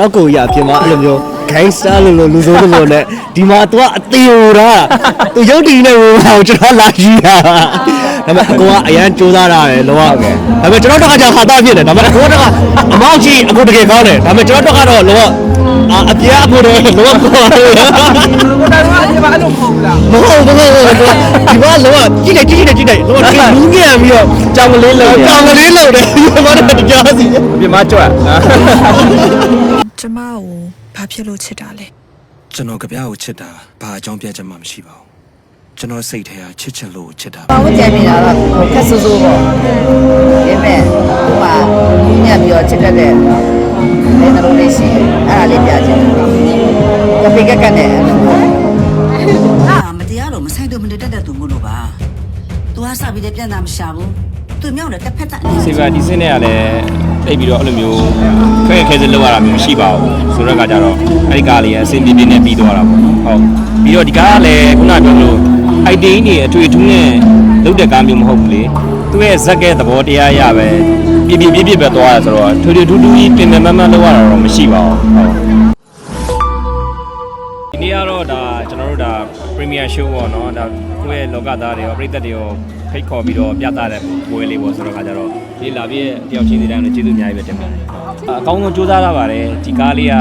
တော့ကိုရပြင်မှာအဲ့လိုမျိုး gangster လို့လို့လူဆိုးလို့နဲ့ဒီမှာ तू ကအသေးဟိုတာသူရုပ်တည်နေဟိုဟာကိုကျွန်တော်လာကြည့်တာဒါပေမဲ့အကိုကအရန်စူးစမ်းတာတယ်လောကပဲဒါပေမဲ့ကျွန်တော်တို့ကကြာခါသားဖြစ်တယ်ဒါပေမဲ့အကိုတို့ကအမောက်ကြီးအကိုတကယ်ကောင်းတယ်ဒါပေမဲ့ကျွန်တော်တို့ကတော့လောကအာအပြားအဖို့တယ်လောကကောင်းတယ်ကိုယ်တိုင်ကဒီမှာအဲ့လိုမဟုတ်ဘူးလားမဟုတ်ဘူးမဟုတ်ဘူးဒီမှာလောကကြည့်တယ်ကြည့်တယ်ကြည့်တယ်လောကဒီလူငယ်ပြီးတော့ကြောင်ကလေးလောက်ကြောင်ကလေးလောက်တယ်ဒီမှာတော့ကြားစီပြမကြွက် ကျမကိုဘာဖြစ်လို့ချစ်တာလဲကျွန်တော်ကြပြားကိုချစ်တာဘာအကြောင်းပြချက်မှမရှိပါဘူးကျွန်တော်စိတ်ထဲကချစ်ချင်လို့ချစ်တာ။ဘာလို့ကြံနေတာတော့ခက်ဆူဆူပေါ့။ဒါပေမဲ့ဟိုမှာညံ့ပြီးတော့ချစ်တတ်တဲ့လက်တော်လေးရှိတယ်။အဲ့ဒါလေးပြချင်တယ်။ကပိကကနဲ့အာမတရားလို့မဆိုင်တော့မတက်တဲ့သူမို့လို့ပါ။ तू ကစပြီးတဲ့ပြန်တာမရှာဘူး။ तू မြောက်တယ်တစ်ဖက်သက်နေစီဗာဒီစင်းနဲ့ကလည်း တိတ်ပြီးတော့အဲ့လိုမျိုးခဲခဲစလောက်ရတာမျိုးမရှိပါဘူးဆိုတော့ကကြတော့အဲ့ဒီကားလေးကအဆင်ပြေပြေနဲ့ပြီးသွားတာပေါ့ဟုတ်ပြီးတော့ဒီကားကလည်းခုနပြောလို့ ID နေအထွေထူးနဲ့လုတ်တဲ့ကားမျိုးမဟုတ်ဘူးလေသူ့ရဲ့ဇက်ကဲသဘောတရားရပဲပြပြပြပြပဲသွားရဆိုတော့ထွေထွေထူးထူးကြီးပြင်ပြင်မမလောက်ရတာတော့မရှိပါဘူးဟုတ်ဒီနေ့ကတော့ဒါကျွန်တော်တို့ဒါ Premier Show ပေါ့နော်ဒါကိုယ့်ရဲ့လောကသားတွေရောပြည်သက်တွေရော ဖိတ်ခေါ်ပြီးတော့ပြသတဲ့ပွဲလေးပေါ့ဆိုတော့ခါကြတော့ဒီလာပြည့်တယောက်ချင်းစီတိုင်းလည်းကျေးဇူးအများကြီးပဲတင်ပါတယ်အကောင်းဆုံးစူးစမ်းလာပါတယ်ဒီကားလေးက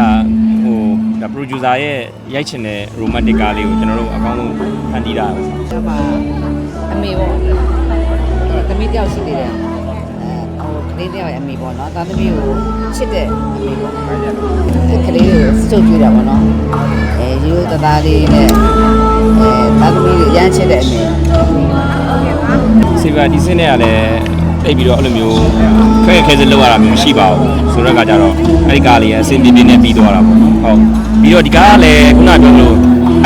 ဟိုဒါ producer ရဲ့ရိုက်ချင်တဲ့ romantic ကားလေးကိုကျွန်တော်တို့အကောင်းဆုံးဖန်တီးတာပဲဒါမှအမေပေါ့။သမီးတယောက်ရှိသေးတယ်။အဲဟိုကလေးတယောက်ရဲ့အမေပေါ့နော်။သားသမီးကိုချစ်တဲ့အမေပေါ့။ကလေးကိုစုပ်ကြည့်တာပေါ့နော်။အဲရိုးသားသားလေးနဲ့အဲသားသမီးကိုရမ်းချစ်တဲ့အမေ စီဗာဒီစင်းနဲ့ကလည်းတိတ်ပြီးတော့အဲ့လိုမျိုးခဲခဲစလောက်ရတာမျိုးမရှိပါဘူးဆိုတော့ကကြတော့အဲ့ဒီကားလေးကအဆင်ပြေပြေနဲ့ပြီးသွားတာပေါ့ဟုတ်ပြီးတော့ဒီကားကလည်းခုနပြောလို့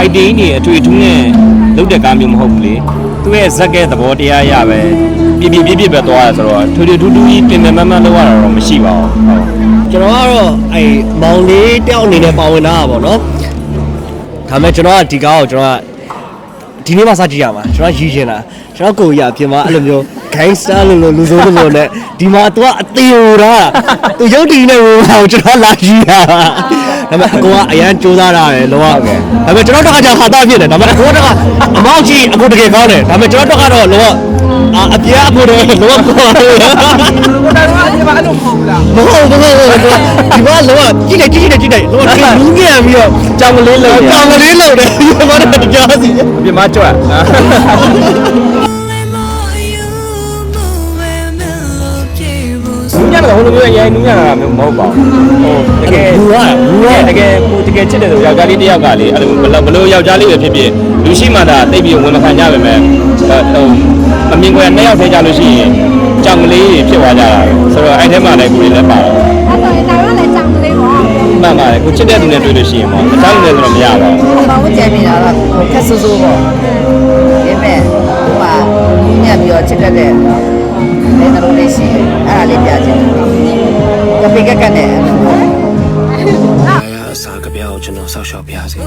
ID နေအထွေထူးနဲ့လုတ်တဲ့ကားမျိုးမဟုတ်ဘူးလေသူ့ရဲ့ဇက်ကဲသဘောတရားရပဲပြပြပြပြပဲသွားရဆိုတော့ထွေထွေထူးထူးကြီးပြင်ပြင်မမလောက်ရတာတော့မရှိပါဘူးဟုတ်ကျွန်တော်ကတော့အဲမောင်လေးတယောက်အနေနဲ့ပါဝင်တာပါဗောနော်ဒါပေမဲ့ကျွန်တော်ကဒီကားကိုကျွန်တော်က ဒီနေ့မှစကြည့်ရမှာကျွန်တော်ရည်ချင်တာကျွန်တော်ကိုရပြင်မှာအဲ့လိုမျိုး gangster လို့လို့လူဆိုးလို့နဲ့ဒီမှာ तू ကအသေးဟိုတာသူရုပ်တည်နေဟိုဟာကိုကျွန်တော်လာကြည့်တာဒါပေမဲ့အကိုကအရန်စူးစမ်းတာတယ်လောကပဲဒါပေမဲ့ကျွန်တော်တို့ကကြာခါသားဖြစ်တယ်ဒါပေမဲ့အကိုတို့ကအမောက်ကြီးအကိုတကယ်ကောင်းတယ်ဒါပေမဲ့ကျွန်တော်တို့ကတော့လောကအာအပြားအဖို့တယ်လောကကော လားမဟုတ်ဘူးမဟုတ်ဘူးဒီမှာလောကကြည့်တယ်ကြည့်တယ်ကြည့်တယ်လောကဒီလူငယ်ပြီးတော့ကြောင်ကလေးလောက်ကြောင်ကလေးလောက်တယ်ဒီမှာတော့ကြားစီပြမကြွက်နူးညံ့တာဟိုလိုမျိုးရိုင်းနူးညံ့တာမျိုးမဟုတ်ပါဘူးဟိုတကယ်ဘူရဘူရတကယ်ကိုတကယ်ချစ်တယ်ဆိုယောက်ျားလေးတစ်ယောက်ကလေအဲ့လိုဘလို့ဘလို့ယောက်ျားလေးပဲဖြစ်ဖြစ်လူရှိမှဒါတိတ်ပြီးဝင်မခံကြပါမယ်ဟိုမမြင်ကွယ်နှစ်ယောက်ထဲကြလို့ရှိရင်ကြောင်ကလေးဖြစ်သွားကြတာဆိုတော့အဲ့ထဲမှာလည်းကိုယ်လည်းပါတော့ မှန်ပါတယ်ကိုချစ်တဲ့သူနဲ့တွေ့လို့ရှိရင်ပေါ့တခြားလူနဲ့ဆိုတော့မရပါဘူး။ဘာလို့ကြံနေတာတော့ခက်ဆူဆူပေါ့။ဒါပေမဲ့ဟိုမှာညံ့ပြီးတော့ချစ်တတ်တဲ့လက်တော်လေးရှိတယ်။အဲ့ဒါလေးပြချင်တယ်။ကပိကကနဲ့ဘာရအစားကြပြားကိုကျွန်တော်ဆောက်ရှောက်ပြစေ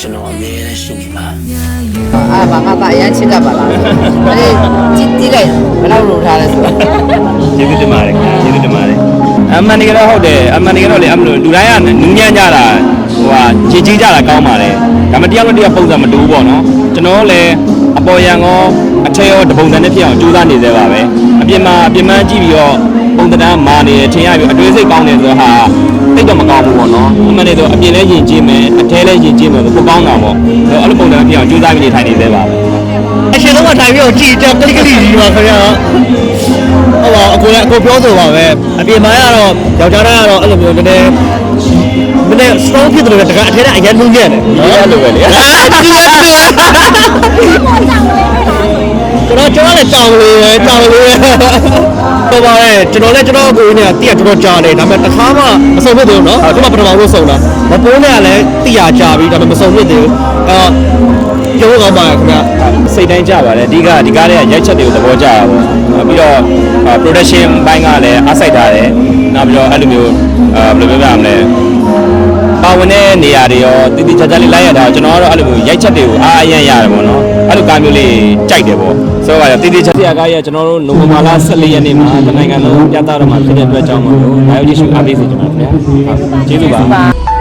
ကျွန်တော်အမြဲတမ်းရှိနေမှာအာဘာငါပါအရန်ချစ်တတ်ပါလား။အဲ့ဒီကြည့်ကြည့်လိုက်ဘယ်လောက်လိုထားလဲဆိုတာကျေးဇူးတင်ပါတယ်ခင်ဗျာကျေးဇူးတင်ပါတယ် အမှန်တကယ်တော့ဟုတ်တယ်အမှန်တကယ်တော့လေအမလို့လူတိုင်းကနူးညံ့ကြတာဟိုဟာကြည်ကြီးကြတာကောင်းပါတယ်ဒါမှတရားမတရားပုံစံမတူဘူးပေါ့နော်ကျွန်တော်လည်းအပေါ်ရန်ကောအထက်ရောတပုံစံနဲ့ဖြစ်အောင်ကြိုးစားနေသေးပါပဲအပြင်မှာအပြင်မှကြည့်ပြီးတော့ပုံသဏ္ဍာန်မာနေတယ်ထင်ရပြီးအတွေးစိတ်ကောင်းတယ်ဆိုတော့ဟာတိတ်တော့မကောင်းဘူးပေါ့နော်အမှန်တကယ်တော့အပြင်လည်းယဉ်ကျေးမယ်အထဲလည်းယဉ်ကျေးမယ်ဆိုပိုကောင်းတာပေါ့အဲ့လိုပုံစံဖြစ်အောင်ကြိုးစားပြီးနေထိုင်နေသေးပါပဲအရှင်တော့ထိုင်ပြီးတော့ကြည်ကြကလိကလိကြီးပါခင်ဗျာ ဟုတ်ပါဘူးအကိုလည်းအကိုပြောဆိုပါပဲအပြင်ပိုင်းကတော့ယောက်ျားသားကတော့အဲ့လိုမျိုးနည်းနည်းမနေ့ strong ဖြစ်တယ်လို့တကအထက်ကအရင်လုံးရတယ်နော်အဲ့လိုပဲလေအာဒီလိုပဲကျွန်တော်ကျွန်တော်လည်းတောင်းလေးပဲတောင်းလေးပဲပေါ်ပါရဲ့ကျွန်တော်လည်းကျွန်တော်ကိုင်းနေတာတိရတော်တော်ကြားတယ်ဒါပေမဲ့တစ်ခါမှမစုံဖြစ်သေးဘူးနော်အခုမှပထမဆုံးစုံတာမပိုးနဲ့ကလည်းတိရကြားပြီးဒါပေမဲ့မစုံဖြစ်သေးဘူးအဲ ပြောကောင်းပါခင်ဗျာစိတ်တိုင်းကြပါတယ်အဓိကဒီကားလေးကရိုက်ချက်တွေကိုသဘောကျတာပေါ့ပြီးတော့ production ဘိုင်းကလည်းအားစိုက်ထားတယ်နောက်ပြီးတော့အဲ့လိုမျိုးအာဘယ်လိုပြောပြရမလဲပါဝင်တဲ့နေရာတွေရောတည်တည်ချာချာလေးလိုက်ရတာကျွန်တော်ကတော့အဲ့လိုမျိုးရိုက်ချက်တွေကိုအားအယံ့ရတယ်ပေါ့နော်အဲ့လိုကားမျိုးလေးကြိုက်တယ်ပေါ့ဆိုတော့တည်တည်ချာဆရာကားရဲ့ကျွန်တော်တို့နိုဝင်ဘာလ14ရက်နေ့မှာတနိုင်ငံလုံးပြသတော့မှာဖြစ်တဲ့အတွက်ကြောင့်မလို့ဒါရုပ်ကြည့်ရှုအားပေးစေချင်ပါတယ်ခင်ဗျာဟုတ်ကျေးဇူးပါ